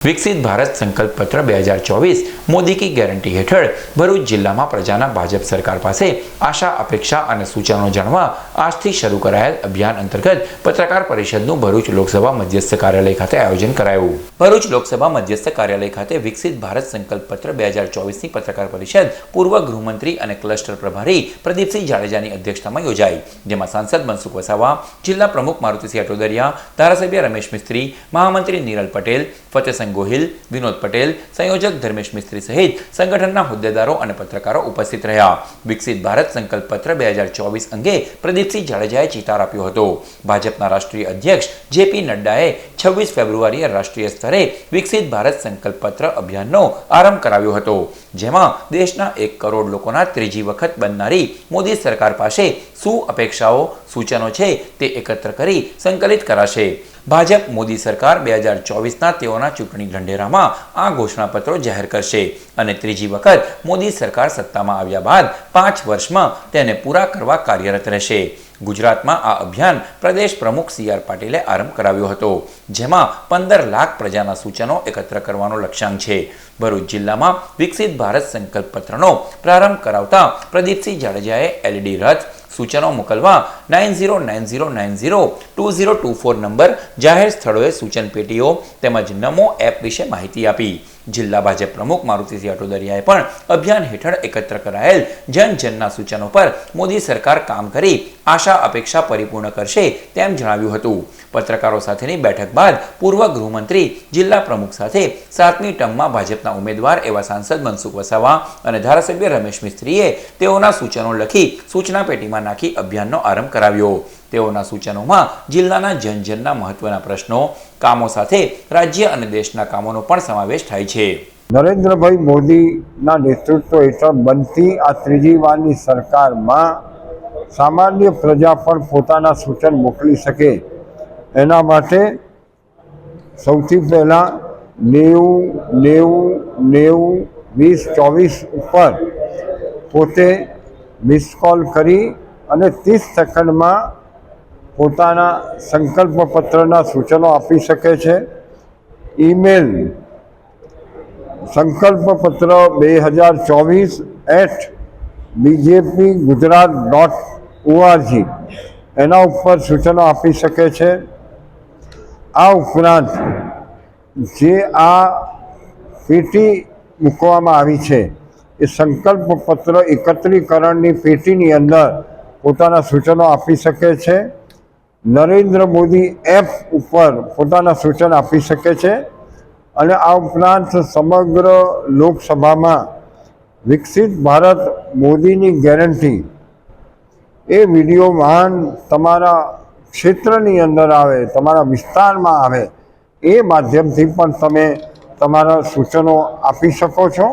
વિકસિત ભારત સંકલ્પ પત્ર બે હજાર ચોવીસ મોદી કી ગેરંટી હેઠળ ભરૂચ જિલ્લામાં પ્રજાના ભાજપ સરકાર પાસે આશા, અપેક્ષા અને સૂચનો જાણવા આજથી શરૂ કરાયેલ અભિયાન અંતર્ગત પત્રકાર પરિષદનું ભરૂચ લોકસભા મધ્યસ્થ કાર્યાલય ખાતે આયોજન કરાયું. ભરૂચ લોકસભા મધ્યસ્થ કાર્યાલય ખાતે વિકસિત ભારત સંકલ્પ પત્ર બે હજાર ચોવીસની પત્રકાર પરિષદ પૂર્વ ગૃહમંત્રી અને ક્લસ્ટર પ્રભારી પ્રદીપસિંહ જાડેજાની અધ્યક્ષતામાં યોજાઈ. જેમાં સાંસદ મનસુખ વસાવા, જિલ્લા પ્રમુખ મારુતિસિંહ અટોદરિયા, ધારાસભ્ય રમેશ મિસ્ત્રી, મહામંત્રી નીરલ પટેલ ફતેહસંગ ગોહિલ, વિનોદ પટેલ, સંયોજક ધર્મેશ મિસ્ત્રી સહિત સંગઠનના હોદ્દેદારો અને પત્રકારો ઉપસ્થિત રહ્યા. વિકસિત ભારત સંકલ્પ પત્ર બે અંગે પ્રદીપસિંહ જાડેજાએ ચિતાર આપ્યો હતો. ભાજપના રાષ્ટ્રીય અધ્યક્ષ જેપી નડ્ડાએ છવ્વીસ ફેબ્રુઆરીએ રાષ્ટ્રીય સ્તરે વિકસિત ભારત સંકલ્પ પત્ર અભિયાનનો આરંભ કરાવ્યો હતો, જેમાં દેશના એક કરોડ લોકોના ત્રીજી વખત બનનારી મોદી સરકાર પાસે શું અપેક્ષાઓ, સૂચનો છે તે એકત્ર કરી સંકલિત કરાશે. ભાજપ મોદી સરકાર બે હજાર ચોવીસના તેઓના ચૂંટણી ઢંઢેરામાં આ ઘોષણાપત્રો જાહેર કરશે. અને ત્રીજી વખત મોદી સરકાર સત્તામાં આવ્યા બાદ પાંચ વર્ષમાં તેને પૂરા કરવા કાર્યરત રહેશે. ગુજરાતમાં આ અભિયાન પ્રદેશ પ્રમુખ સી આર પાટીલે આરંભ કરાવ્યો હતો, જેમાં પંદર લાખ પ્રજાના સૂચનો એકત્ર કરવાનો લક્ષ્યાંક છે. ભરૂચ જિલ્લામાં વિકસિત ભારત સંકલ્પ પત્રનો પ્રારંભ કરાવતા પ્રદીપસિંહ જાડેજાએ એલઈડી રથ સૂચનો મોકલવા nine zero nine zero nine zero two zero two four number જાહેર સ્થળોએ સૂચન પેટીઓ તેમજ નમો એપ વિશે માહિતી આપી. જિલ્લા ભાજપ પ્રમુખ મારુતિસિંહ અટોદરિયાએ પણ અભિયાન હેઠળ એકત્ર કરાયેલ જન જનના સૂચનો પર મોદી સરકાર કામ કરી આશા અપેક્ષા પરિપૂર્ણ કરશે તેમ જણાવ્યું હતું. પત્રકારો સાથેની બેઠક બાદ પૂર્વ ગૃહમંત્રી જિલ્લા પ્રમુખ સાથે સાતમી ટર્મમાં ભાજપના ઉમેદવાર એવા સાંસદ મનસુખ વસાવા અને ધારાસભ્ય રમેશ મિસ્ત્રીએ તેઓના સૂચનો લખી સૂચના પેટીમાં નાખી અભિયાનનો આરંભ કરાવ્યો. તેઓના સૂચનોમાં જિલ્લાના જનજનના મહત્વના પ્રશ્નો, કામો સાથે રાજ્ય અને દેશના કામોનો પણ સમાવેશ થાય છે. નરેન્દ્રભાઈ મોદીના નેતૃત્વ હેઠળ બનતી આ ત્રીજી વારની સરકારમાં સામાન્ય પ્રજા પણ પોતાના સૂચન મોકલી શકે. એના માટે સૌથી પહેલાં નેવું નેવું નેવું, વીસ, ચોવીસ ઉપર પોતે મિસ કોલ કરી અને ત્રીસ સેકન્ડમાં પોતાના સંકલ્પ પત્રના સૂચનો આપી શકે છે. ઈમેલ સંકલ્પ પત્ર બે હજાર ચોવીસ at BJP Gujarat dot O R G એના ઉપર સૂચનો આપી શકે છે. આ ઉપરાંત જે આ પેટી મૂકવામાં આવી છે એ સંકલ્પ પત્ર એકત્રીકરણની પેટીની અંદર પોતાના સૂચનો આપી શકે છે. નરેન્દ્ર મોદી એપ ઉપર પોતાના સૂચન આપી શકે છે અને આ ઉપરાંત સમગ્ર લોકસભામાં વિકસિત ભારત મોદીની ગેરંટી એ વિડીયોમાં તમારા ક્ષેત્રની અંદર આવે, તમારા વિસ્તારમાં આવે એ માધ્યમથી પણ તમે તમારા સૂચનો આપી શકો છો.